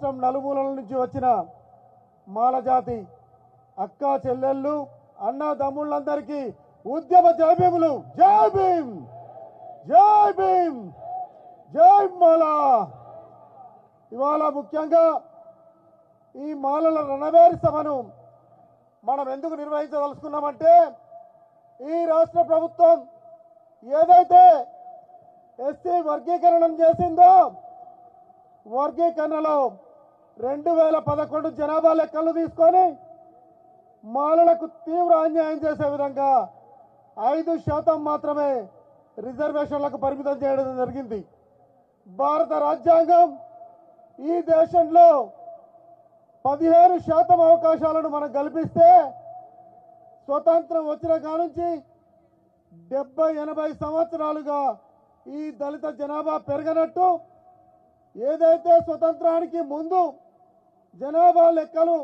రాష్ట్రం నలుమూలల నుంచి వచ్చిన మాలజాతి అక్క చెల్లెళ్ళు అన్న తమ్ముళ్ళందరికీ ఉద్యమ జయభీములు. జై భీమ్! జై భీమ్! జై మాలా! ఇవాళ ముఖ్యంగా ఈ మాలల రణవేరి సభను మనం ఎందుకు నిర్వహించదలుచుకున్నామంటే ఈ రాష్ట్ర ప్రభుత్వం ఏదైతే ఎస్సీ వర్గీకరణం చేసిందో వర్గీకరణలో రెండు వేల పదకొండు జనాభా లెక్కలు తీసుకొని మాలలకు తీవ్ర అన్యాయం చేసే విధంగా ఐదు శాతం మాత్రమే రిజర్వేషన్లకు పరిమితం చేయడం జరిగింది. భారత రాజ్యాంగం ఈ దేశంలో పదిహేను శాతం అవకాశాలను మనం కల్పిస్తే స్వతంత్రం వచ్చిన కానుంచి డెబ్బై ఎనభై సంవత్సరాలుగా ఈ దళిత జనాభా పెరగనట్టు ఏదైతే స్వతంత్రానికి ముందు జనాభా లెక్కలు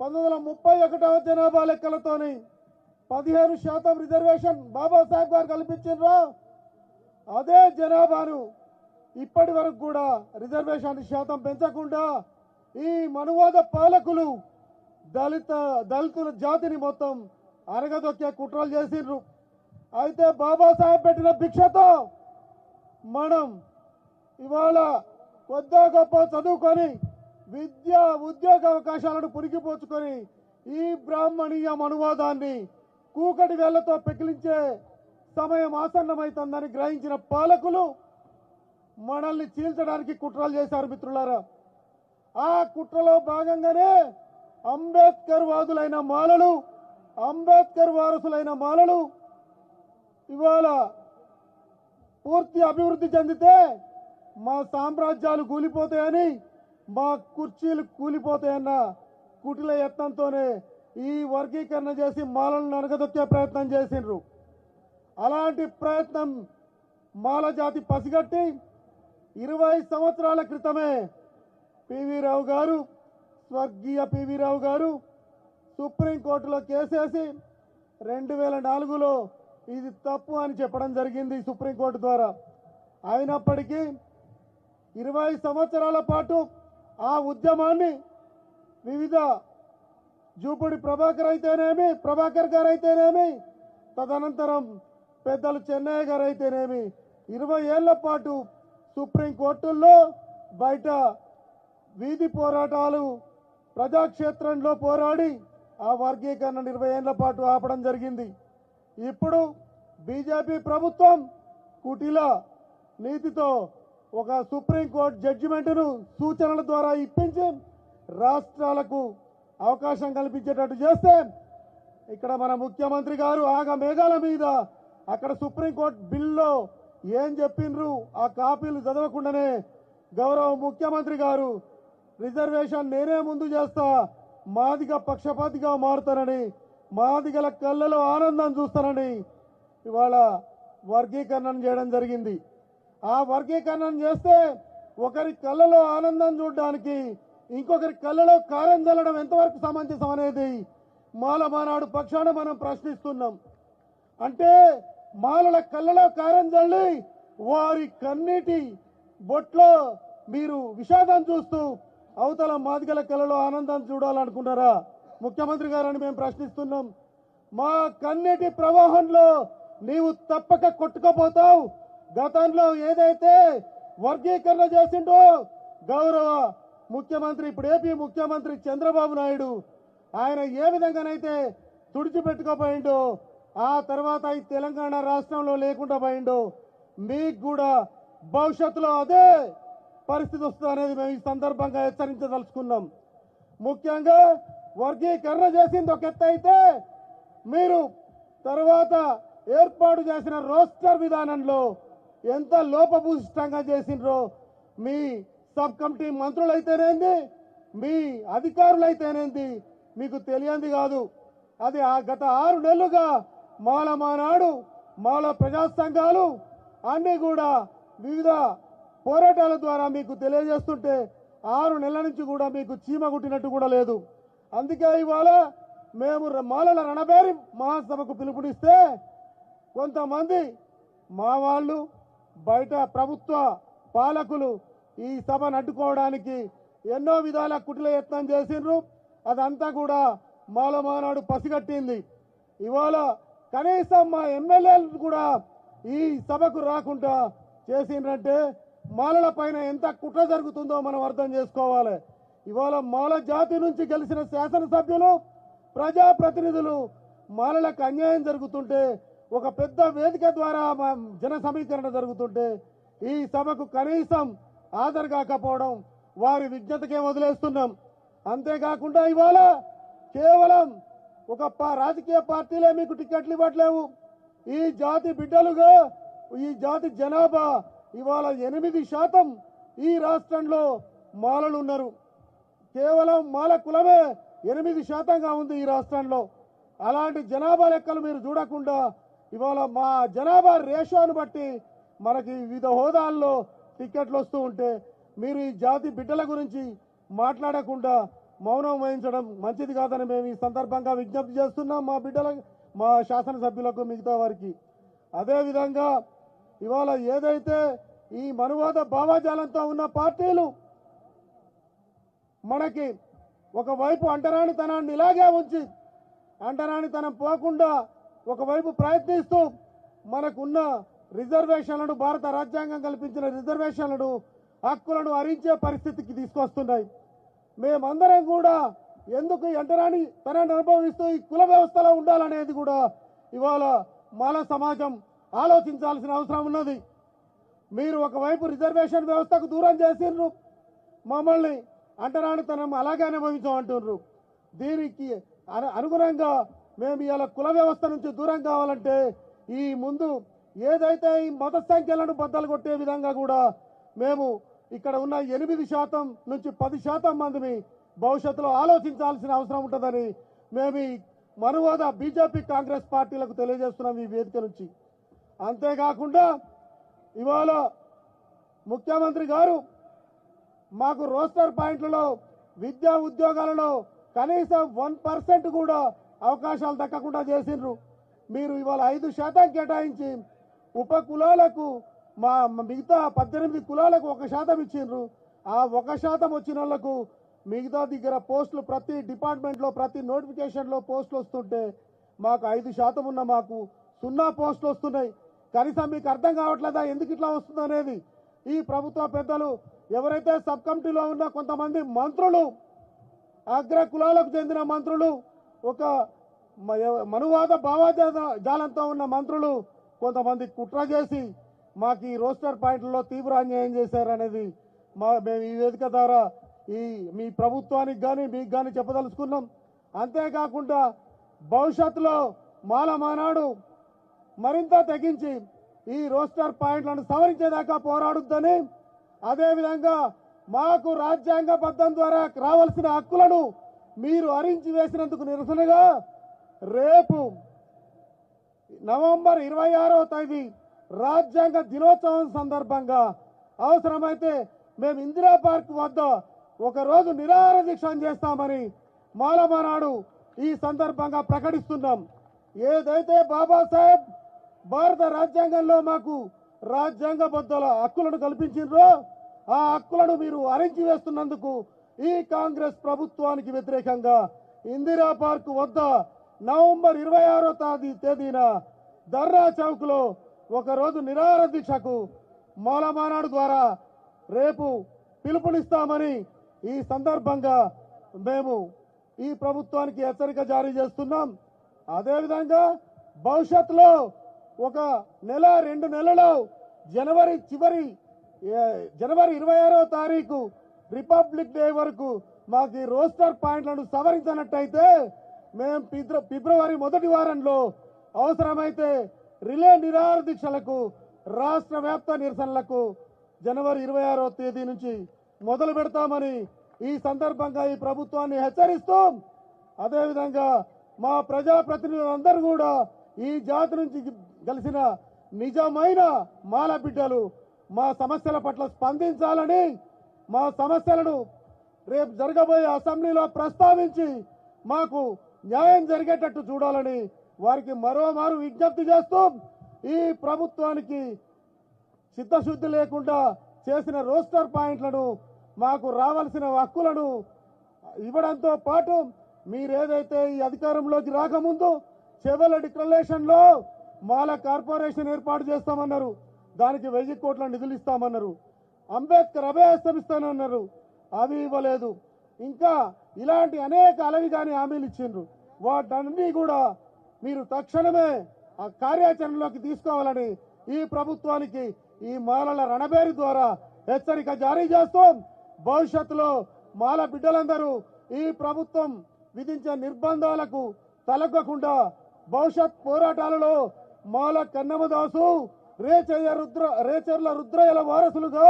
పంతొమ్మిది వందల ముప్పై ఒకటవ జనాభా లెక్కలతోని పదిహేను శాతం రిజర్వేషన్ బాబాసాహెబ్ గారు కల్పించారో అదే జనాభాను ఇప్పటి వరకు కూడా రిజర్వేషన్ శాతం పెంచకుండా ఈ మనువాద పాలకులు దళిత దళితుల జాతిని మొత్తం అరగదొక్కే కుట్రలు చేసిండ్రు. అయితే బాబాసాహెబ్ పెట్టిన భిక్షతో మనం ఇవాళ కొద్దా గొప్ప చదువుకొని విద్య ఉద్యోగ అవకాశాలను పురిగిపోచుకొని ఈ బ్రాహ్మణీయ అనువాదాన్ని కూకటి వేళ్ళతో పెకిలించే సమయం ఆసన్నమైతుందని గ్రహించిన పాలకులు మనల్ని చీల్చడానికి కుట్రలు చేశారు మిత్రులారా. ఆ కుట్రలో భాగంగానే అంబేద్కర్ వాదులైన మాలలు అంబేద్కర్ వారసులైన మాలలు ఇవాళ పూర్తి అభివృద్ధి చెందితే మా సామ్రాజ్యాలు కూలిపోతాయని మా కుర్చీలు కూలిపోతాయన్న కుటిల యత్నంతోనే ఈ వర్గీకరణ చేసి మాలను నరగదొక్కే ప్రయత్నం చేసిండ్రు. అలాంటి ప్రయత్నం మాల జాతి పసిగట్టి ఇరవై సంవత్సరాల క్రితమే పివి రావు గారు స్వర్గీయ పివి రావు గారు సుప్రీంకోర్టులో కేసేసి రెండు వేల నాలుగులో ఇది తప్పు అని చెప్పడం జరిగింది సుప్రీంకోర్టు ద్వారా. అయినప్పటికీ ఇరవై సంవత్సరాల పాటు ఆ ఉద్యమాన్ని వివిధ జూపుడి ప్రభాకర్ అయితేనేమి ప్రభాకర్ గారు అయితేనేమి తదనంతరం పెద్దలు చెన్నయ్య గారు అయితేనేమి ఇరవై ఏళ్ళ పాటు సుప్రీంకోర్టుల్లో బయట వీధి పోరాటాలు ప్రజాక్షేత్రంలో పోరాడి ఆ వర్గీకరణ ఇరవై ఏళ్ళ పాటు ఆపడం జరిగింది. ఇప్పుడు బీజేపీ ప్రభుత్వం కుటిల నీతితో ఒక సుప్రీంకోర్టు జడ్జిమెంట్ను సూచనల ద్వారా ఇప్పించి రాష్ట్రాలకు అవకాశం కల్పించేటట్టు చేస్తే ఇక్కడ మన ముఖ్యమంత్రి గారు ఆగ మేఘాల మీద అక్కడ సుప్రీంకోర్టు బిల్లో ఏం చెప్పిండ్రు? ఆ కాపీలు చదవకుండానే గౌరవ ముఖ్యమంత్రి గారు రిజర్వేషన్ నేనే ముందు చేస్తా మాదిగ పక్షపాతిగా మారుతానని మాదిగల కళ్ళలో ఆనందం చూస్తానని ఇవాళ వర్గీకరణం చేయడం జరిగింది. ఆ వర్గీకరణం చేస్తే ఒకరి కళ్ళలో ఆనందం చూడడానికి ఇంకొకరి కళ్ళలో కారం చల్లడం ఎంతవరకు సమంజసం అనేది మాల మానాడు పక్షాన మనం ప్రశ్నిస్తున్నాం. అంటే మాలల కళ్ళలో కారం చల్లి వారి కన్నీటి బొట్లో మీరు విషాదం చూస్తూ అవతల మాదిగల కళలో ఆనందం చూడాలనుకుంటారా? ముఖ్యమంత్రి గారని మేము ప్రశ్నిస్తున్నాం. మా కన్నీటి ప్రవాహంలో నీవు తప్పక కొట్టుకపోతావు. గతంలో ఏదైతే వర్గీకరణ చేసిండో గౌరవ ముఖ్యమంత్రి ఇప్పుడు ఏపీ ముఖ్యమంత్రి చంద్రబాబు నాయుడు ఆయన ఏ విధంగానైతే తుడిచిపెట్టుకోపోయిండో ఆ తర్వాత ఈ తెలంగాణ రాష్ట్రంలో లేకుండా పోయిండో మీకు కూడా భవిష్యత్తులో అదే పరిస్థితి వస్తుంది అనేది మేము ఈ సందర్భంగా హెచ్చరించదలుచుకున్నాం. ముఖ్యంగా వర్గీకరణ చేసింది ఒక ఎత్తు అయితే మీరు తర్వాత ఏర్పాటు చేసిన రోస్టర్ విధానంలో ఎంత లోపభూయిష్టంగా చేసిండ్రో మీ సబ్ కమిటీ మంత్రులైతేనేంది మీ అధికారులైతేనేంది మీకు తెలియంది కాదు. అది ఆ గత ఆరు నెలలుగా మాల మానాడు మాల ప్రజా సంఘాలు అన్ని కూడా వివిధ పోరాటాల ద్వారా మీకు తెలియజేస్తుంటే ఆరు నెలల నుంచి కూడా మీకు చీమ కుట్టినట్టు కూడా లేదు. అందుకే ఇవాళ మేము ర- మాలల రణబేరి మహాసభకు పిలుపునిస్తే కొంతమంది మా వాళ్ళు బయట ప్రభుత్వ పాలకులు ఈ సభను అడ్డుకోవడానికి ఎన్నో విధాల కుటిల యత్నం చేసిండ్రు. అదంతా కూడా మాల మానాడు పసిగట్టింది. ఇవాళ కనీసం మా ఎమ్మెల్యేలు కూడా ఈ సభకు రాకుండా చేసిండ్రంటే మాలల పైన ఎంత కుట్ర జరుగుతుందో మనం అర్థం చేసుకోవాలి. ఇవాళ మాల జాతి నుంచి గెలిచిన శాసనసభ్యులు ప్రజాప్రతినిధులు మాలలకు అన్యాయం జరుగుతుంటే ఒక పెద్ద వేదిక ద్వారా జన సమీకరణ జరుగుతుంటే ఈ సభకు కనీసం హాజరు కాకపోవడం వారి విజ్ఞతకే వదిలేస్తున్నాం. అంతేకాకుండా ఇవాళ కేవలం ఒక రాజకీయ పార్టీలే మీకు టికెట్లు ఇవ్వట్లేవు. ఈ జాతి బిడ్డలుగా ఈ జాతి జనాభా ఇవాళ ఎనిమిది శాతం ఈ రాష్ట్రంలో మాలలు ఉన్నారు కేవలం మాల కులమే ఎనిమిది శాతంగా ఉంది ఈ రాష్ట్రంలో. అలాంటి జనాభా లెక్కలు మీరు చూడకుండా ఇవాళ మా జనాభా రేషోను బట్టి మనకి వివిధ హోదాల్లో టికెట్లు వస్తూ ఉంటే మీరు ఈ జాతి బిడ్డల గురించి మాట్లాడకుండా మౌనం వహించడం మంచిది కాదని మేము ఈ సందర్భంగా విజ్ఞప్తి చేస్తున్నాం మా బిడ్డల మా శాసనసభ్యులకు మిగతా వారికి. అదేవిధంగా ఇవాళ ఏదైతే ఈ మనువాద భావాజాలంతో ఉన్న పార్టీలు మనకి ఒకవైపు అంటరానితనాన్ని ఇలాగే ఉంచి అంటరానితనం పోకుండా ఒకవైపు ప్రయత్నిస్తూ మనకున్న రిజర్వేషన్లను భారత రాజ్యాంగం కల్పించిన రిజర్వేషన్లను హక్కులను హరించే పరిస్థితికి తీసుకొస్తున్నాయి. మేమందరం కూడా ఎందుకు ఎంటరాని అంటరాని అనుభవిస్తూ ఈ కుల వ్యవస్థలో ఉండాలనేది కూడా ఇవాళ మాల సమాజం ఆలోచించాల్సిన అవసరం ఉన్నది. మీరు ఒకవైపు రిజర్వేషన్ వ్యవస్థకు దూరం చేసిండ్రు మమ్మల్ని అంటరానితనం అలాగే అనుభవించమంటున్నారు దీనికి అను- అనుగుణంగా మేము ఇవాళ కుల వ్యవస్థ నుంచి దూరం కావాలంటే ఈ ముందు ఏదైతే ఈ మత సంఖ్యలను బద్దలు కొట్టే విధంగా కూడా మేము ఇక్కడ ఉన్న ఎనిమిది శాతం నుంచి పది శాతం మందిని భవిష్యత్తులో ఆలోచించాల్సిన అవసరం ఉంటుందని మేము మనువాద బీజేపీ కాంగ్రెస్ పార్టీలకు తెలియజేస్తున్నాం ఈ వేదిక నుంచి. అంతేకాకుండా ఇవాళ ముఖ్యమంత్రి గారు మాకు రోస్టర్ పాయింట్లలో విద్యా ఉద్యోగాలలో కనీసం వన్ పర్సెంట్ కూడా అవకాశాలు దక్కకుండా చేసిండ్రు. మీరు ఇవాళ ఐదు శాతం కేటాయించి ఉప కులాలకు మా మిగతా పద్దెనిమిది కులాలకు ఒక శాతం ఇచ్చిండ్రు. ఆ ఒక శాతం వచ్చిన వాళ్ళకు మిగతా దగ్గర పోస్టులు ప్రతి డిపార్ట్మెంట్లో ప్రతి నోటిఫికేషన్లో పోస్టులు వస్తుంటే మాకు ఐదు శాతం ఉన్న మాకు సున్నా పోస్టులు వస్తున్నాయి. కనీసం మీకు అర్థం కావట్లేదా? ఎందుకు ఇట్లా వస్తుంది అనేది? ఈ ప్రభుత్వ పెద్దలు ఎవరైతే సబ్ కమిటీలో ఉన్న కొంతమంది మంత్రులు అగ్ర కులాలకు చెందిన మంత్రులు ఒక మనువాద భావాజా- జాలంతో ఉన్న మంత్రులు కొంతమంది కుట్ర చేసి మాకు ఈ రోస్టర్ పాయింట్లలో తీవ్ర అన్యాయం చేశారనేది మా మేము ఈ వేదిక ద్వారా ఈ మీ ప్రభుత్వానికి కానీ మీకు కానీ చెప్పదలుచుకున్నాం. అంతేకాకుండా భవిష్యత్తులో మాల మానాడు మరింత తగ్గించి ఈ రోస్టర్ పాయింట్లను సవరించేదాకా పోరాడుద్దని అదేవిధంగా మాకు రాజ్యాంగ రాజ్యాంగబద్ధం ద్వారా రావాల్సిన హక్కులను మీరు అరించి వేసినందుకు నిరసనగా రేపు నవంబర్ ఇరవై ఆరో తేదీ రాజ్యాంగ దినోత్సవం సందర్భంగా అవసరమైతే మేము ఇందిరా పార్క్ వద్ద ఒకరోజు నిరాహార దీక్ష చేస్తామని మాలమనాడు ఈ సందర్భంగా ప్రకటిస్తున్నాం. ఏదైతే బాబాసాహెబ్ భారత రాజ్యాంగంలో మాకు రాజ్యాంగబద్ధల హక్కులను కల్పించిండ్రో ఆ హక్కులను మీరు అరించి వేస్తున్నందుకు ఈ కాంగ్రెస్ ప్రభుత్వానికి వ్యతిరేకంగా ఇందిరా పార్క్ వద్ద నవంబర్ ఇరవై ఆరో తేదీ తేదీన దర్రా చౌక్లో ఒక నిరాహార దీక్షకు మాలమానాడు ద్వారా రేపు పిలుపునిస్తామని ఈ సందర్భంగా మేము ఈ ప్రభుత్వానికి హెచ్చరిక జారీ చేస్తున్నాం. అదేవిధంగా భవిష్యత్తులో ఒక నెల రెండు నెలలో జనవరి చివరి జనవరి ఇరవై ఆరో తారీఖు రిపబ్లిక్ డే వరకు మాకు ఈ రోస్టర్ పాయింట్లను సవరించినట్టయితే మేము ఫిబ్రవరి మొదటి వారంలో అవసరమైతే రిలే నిరాహార దీక్షలకు రాష్ట్ర వ్యాప్త నిరసనలకు జనవరి ఇరవై ఆరో తేదీ నుంచి మొదలు పెడతామని ఈ సందర్భంగా ఈ ప్రభుత్వాన్ని హెచ్చరిస్తూ. అదేవిధంగా మా ప్రజాప్రతినిధులందరూ కూడా ఈ జాతి నుంచి కలిసిన నిజమైన మాల బిడ్డలు మా సమస్యల పట్ల స్పందించాలని మా సమస్యలను రేపు జరగబోయే అసెంబ్లీలో ప్రస్తావించి మాకు న్యాయం జరిగేటట్టు చూడాలని వారికి మరోమారు విజ్ఞప్తి చేస్తూ ఈ ప్రభుత్వానికి చిత్తశుద్ధి లేకుండా చేసిన రోస్టర్ పాయింట్లను మాకు రావాల్సిన హక్కులను ఇవ్వడంతో పాటు మీరేదైతే ఈ అధికారంలోకి రాకముందు చెవెల డిక్లరేషన్లో మాల కార్పొరేషన్ ఏర్పాటు చేస్తామన్నారు దానికి వెయ్యి కోట్ల నిధులు ఇస్తామన్నారు. అంబేద్కర్ అభయస్థం అవి ఇవ్వలేదు. ఇంకా ఇలాంటి అనేక అలవి కానీ హామీలు ఇచ్చిండ్రు. వాటన్ని కూడా మీరు తక్షణమే ఆ కార్యాచరణలోకి తీసుకోవాలని ఈ ప్రభుత్వానికి ఈ మాలల రణబేరి ద్వారా హెచ్చరిక జారీ చేస్తాం. భవిష్యత్తులో మాల బిడ్డలందరూ ఈ ప్రభుత్వం విధించే నిర్బంధాలకు తలగకుండా భవిష్యత్ పోరాటాలలో మాల కన్నమదాసు రేచయ్య రుద్ర రేచర్ల రుద్రయ్యల వారసులుగా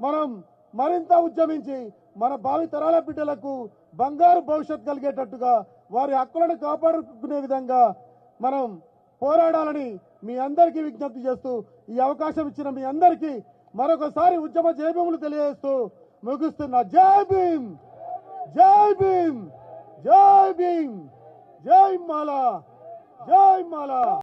మనం మరింత ఉద్యమించి మన భావి తరాల బిడ్డలకు బంగారు భవిష్యత్ కలిగేటట్టుగా వారి హక్కులను కాపాడుకునే విధంగా మనం పోరాడాలని మీ అందరికీ విజ్ఞప్తి చేస్తూ ఈ అవకాశం ఇచ్చిన మీ అందరికీ మరొకసారి ఉద్యమ జయభీములు తెలియజేస్తూ ముగిస్తున్న. జై భీమ్! జై భీమ్! జై భీమ్! జై మాలా! జై మాలా!